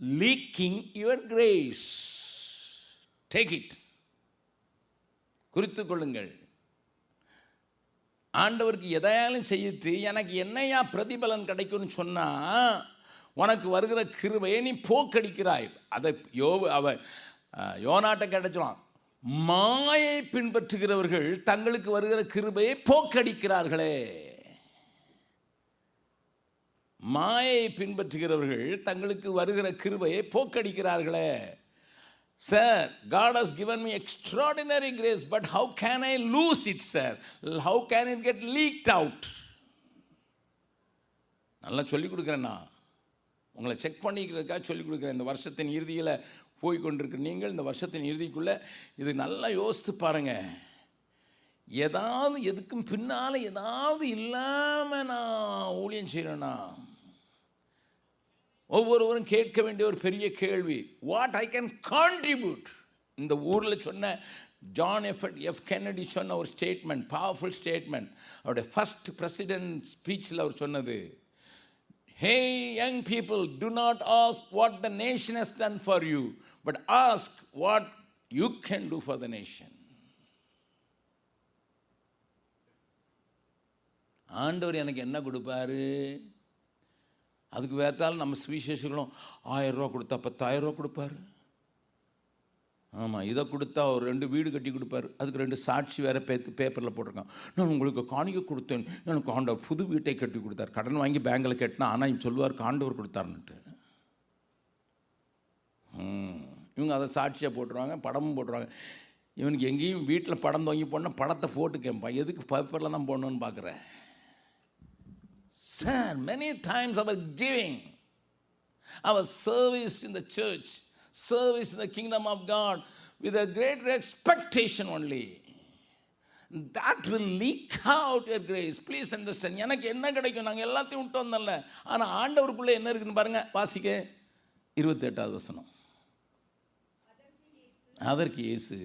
Leaking your grace take it குறித்து கொள்ளுங்கள். ஆண்டவருக்கு எதையாலும் செய்யிட்டு எனக்கு என்னையா பிரதிபலன் கிடைக்கும்னு சொன்னால் உனக்கு வருகிற கிருபையை நீ போக்கடிக்கிறாய். அதை யோ அவ யோனாட்ட கிடைச்சலாம் மாயை பின்பற்றுகிறவர்கள் தங்களுக்கு வருகிற கிருபையை போக்கடிக்கிறார்களே. மாயை பின்பற்றுகிறவர்கள் தங்களுக்கு வருகிற கிருபையை போக்கடிக்கிறார்களே. Sir God has given me extraordinary grace but how can I lose it sir how can it get leaked out நல்லா சொல்லிக் கொடுக்குறேண்ணா உங்களை செக் பண்ணிக்கிறதுக்காக சொல்லிக் கொடுக்குறேன். இந்த வருஷத்தின் இறுதியில் போய் கொண்டிருக்க நீங்கள் இந்த வருஷத்தின் இறுதிக்குள்ளே இது நல்லா யோசித்து பாருங்கள் ஏதாவது எதுக்கும் பின்னால் ஏதாவது இல்லாமல் நான் ஊழியம் செய்கிறேன்னா ஒவ்வொருவரும் கேட்க வேண்டிய ஒரு பெரிய கேள்வி வாட் ஐ கேன் கான்ட்ரிபியூட் இந்த ஊரில் சொன்ன ஜான் எஃப் எஃப் கென்னடி சொன்ன ஒரு ஸ்டேட்மெண்ட் பவர்ஃபுல் ஸ்டேட்மெண்ட் அவருடைய ஃபஸ்ட் பிரசிடென்ட் ஸ்பீச்சில் அவர் சொன்னது hey young people do not ask what the nation has done for you but ask what you can do for the nation ஆண்டவர் எனக்கு என்ன கொடுப்பாரு? அதுக்கு வேத்தாலும் நம்ம சுவிசேஷங்களும் ஆயிரம் ரூபா கொடுத்தா பத்தாயிரம் ரூபா கொடுப்பாரு. ஆமாம் இதை கொடுத்தா ஒரு ரெண்டு வீடு கட்டி கொடுப்பாரு. அதுக்கு ரெண்டு சாட்சி வேறு பேத்து பேப்பரில் போட்டிருக்கான். நான் உங்களுக்கு காணிக்க கொடுத்தேன். எனக்கு ஆண்டவர் புது வீட்டை கட்டி கொடுத்தார். கடன் வாங்கி பேங்கில் கட்டினா ஆனால் சொல்லுவார் ஆண்டவர் கொடுத்தாருன்னுட்டு. இவங்க அதை சாட்சியாக போட்டுருவாங்க படமும் போட்டுருவாங்க. இவனுக்கு எங்கேயும் வீட்டில் படம் தொங்கி போடணும் படத்தை போட்டு கேட்பான் எதுக்கு பேப்பரில் தான் போடணுன்னு பார்க்குறேன் Sir, many times our giving our service in the church service in the kingdom of God with a greater expectation only that will leak out your grace please understand எனக்கு என்ன கிடைக்கும் நாங்கள் எல்லாத்தையும் விட்டு வந்தோம்ல ஆனால் ஆண்டவருக்குள்ளே என்ன இருக்குன்னு பாருங்கள் வாசிக்க இருபத்தெட்டாவது வசனம் அதற்கு இயேசு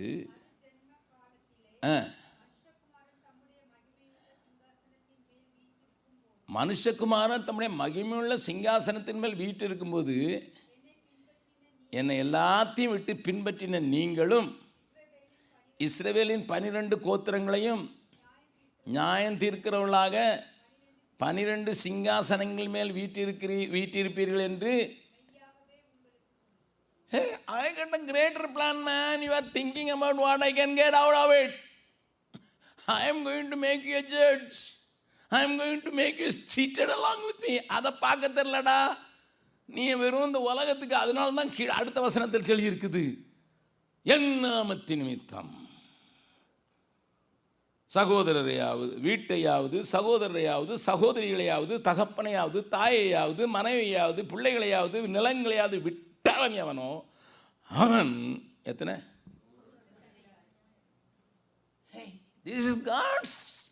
ஆ மனுஷகுமாரன் தம்முடைய மகிமையுள்ள சிங்காசனத்தின் மேல் வீட்டு இருக்கும்போது என்னை எல்லாத்தையும் விட்டு பின்பற்றின நீங்களும் இஸ்ரேவேலின் பனிரெண்டு கோத்திரங்களையும் நியாயம் தீர்க்கிறவர்களாக பனிரெண்டு சிங்காசனங்கள் மேல் வீட்டிருக்கிறீ வீட்டிருப்பீர்கள் என்று Hey, I got a greater plan, man. You are thinking about what I can get out of it. I am going to make you a I am going to make you seated along with me அதை பார்க்க தெரிலடா நீ வெறும் இந்த உலகத்துக்கு அதனால தான் கீழே அடுத்த வசனத்தில் சொல்லி என் நாமத்தின் நிமித்தம். சகோதரரையாவது வீட்டையாவது சகோதரரையாவது சகோதரிகளையாவது தகப்பனையாவது தாயையாவது மனைவியாவது பிள்ளைகளையாவது நிலங்களையாவது விட்டவன் எவனோ அவன் எத்தனை? திஸ் இஸ் காட்ஸ்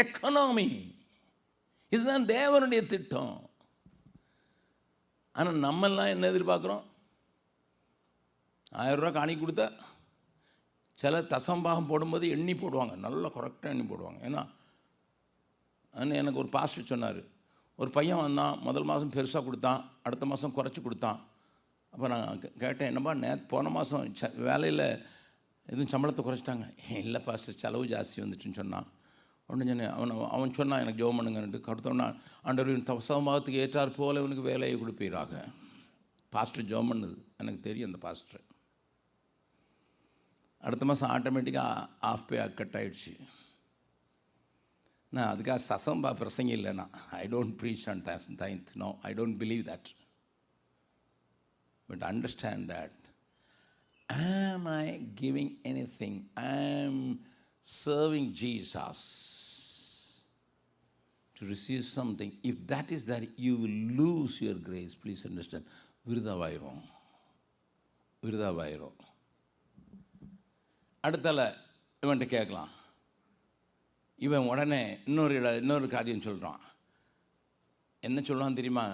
எக்கனாமி இதுதான் தேவனுடைய திட்டம். ஆனால் நம்மெல்லாம் என்ன எதிர்பார்க்குறோம்? ஆயிரரூவா காணி கொடுத்தா சில தசம்பாகம் போடும்போது எண்ணி போடுவாங்க. நல்லா கரெக்டாக எண்ணி போடுவாங்க. ஏன்னா எனக்கு ஒரு பாஸ்டர் சொன்னார். ஒரு பையன் வந்தான் முதல் மாதம் பெருசாக கொடுத்தான் அடுத்த மாதம் குறைச்சி கொடுத்தான். அப்போ நான் கே- கேட்டேன் என்னப்பா நே போன மாதம் ச வேலையில் எதுவும் சம்பளத்தை குறைச்சிட்டாங்க? இல்லை பாஸ்டர் செலவு ஜாஸ்தி வந்துட்டுன்னு சொன்னான். ஒன்று சொன்னேன். அவன் அவன் சொன்னான் எனக்கு ஜோம் பண்ணுங்கன்ட்டு கொடுத்தோன்னா ஆண்டவரின் தவசமாகத்துக்கு ஏற்றார் போல இவனுக்கு வேலையை கொடுப்பீராக. பாஸ்டர் ஜோம் பண்ணுது. எனக்கு தெரியும் அந்த பாஸ்டர் அடுத்த மாதம் ஆட்டோமேட்டிக்காக ஆஃப் பே கட் ஆகிடுச்சு நான் அதுக்காக சசம்பா பிரசங்க இல்லைண்ணா I don't preach and டைன்த் no I don't believe that but understand that am giving anything I'm serving Jesus to receive something. If that is that, you will lose your grace. Please understand. விருதாவாயிரும் விருதாவாயிரும் அடுத்தால இவன்கிட்ட கேட்கலாம் இவன் உடனே இன்னொரு இட இன்னொரு காரியம் சொல்கிறான் என்ன சொல்லுவான் தெரியுமா